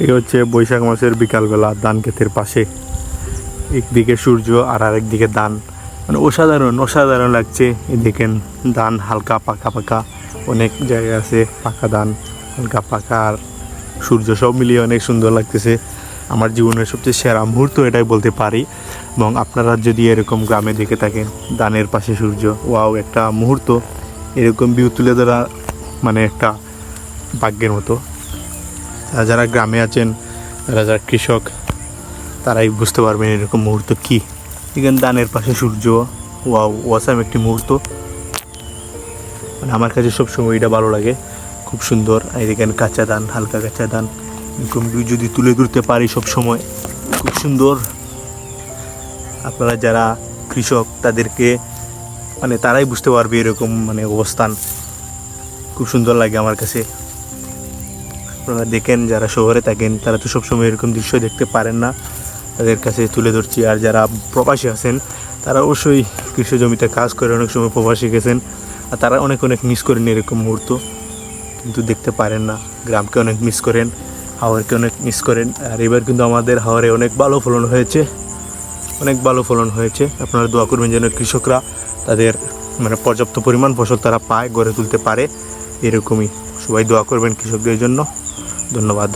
এই হচ্ছে বৈশাখ মাসের বিকালবেলা ধান ক্ষেতের পাশে। একদিকে সূর্য আর আরেকদিকে ধান। মানে অসাধারণ অসাধারণ লাগছে। দেখেন, ধান হালকা পাকা পাকা। অনেক জায়গা আছে পাকা ধান, হালকা পাকা আর সূর্য সব মিলিয়ে অনেক সুন্দর লাগতেছে। আমার জীবনের সবচেয়ে সেরা মুহূর্ত এটাই বলতে পারি। এবং আপনারা যদি এরকম গ্রামে দেখে থাকেন দানের পাশে সূর্য, ওয়াও, একটা মুহূর্ত। এরকম ভিউ তুলে ধরা মানে একটা ভাগ্যের মতো। যারা গ্রামে আছেন যারা যারা কৃষক, তারাই বুঝতে পারবেন এরকম মুহূর্ত কি। এখানে দানের পাশে সূর্য, ওয়াও ওয়াসাম একটি মুহূর্ত। মানে আমার কাছে সবসময় এটা ভালো লাগে। খুব সুন্দর। আর এখানে কাঁচা ধান, হালকা কাঁচা ধান। এরকম যদি তুলে ধরতে পারি সব সময় খুব সুন্দর। আপনারা যারা কৃষক, তাদেরকে মানে তারাই বুঝতে পারবে এরকম মানে অবস্থান। খুব সুন্দর লাগে আমার কাছে। আপনারা দেখেন, যারা শহরে থাকেন, তারা তো সবসময় এরকম দৃশ্য দেখতে পারেন না। তাদের কাছে তুলে ধরছি। আর যারা প্রবাসী আছেন, তারা অবশ্যই কৃষি জমিতে কাজ করে অনেক সময় প্রবাসী গেছেন। আর তারা অনেক অনেক মিস করেন এরকম মুহূর্ত, কিন্তু দেখতে পারেন না। গ্রামকে অনেক মিস করেন হাওয়ারকে অনেক মিস করেন। আর এবার কিন্তু আমাদের হাওয়ারে অনেক ভালো ফলন হয়েছে। অনেক ভালো ফলন হয়েছে। আপনারা দোয়া করবেন যেন কৃষকরা তাদের মানে পর্যাপ্ত পরিমাণ ফসল তারা পায়, গড়ে তুলতে পারে, এরকমই। সবাই দোয়া করবেন কৃষকদের জন্য। ধন্যবাদ।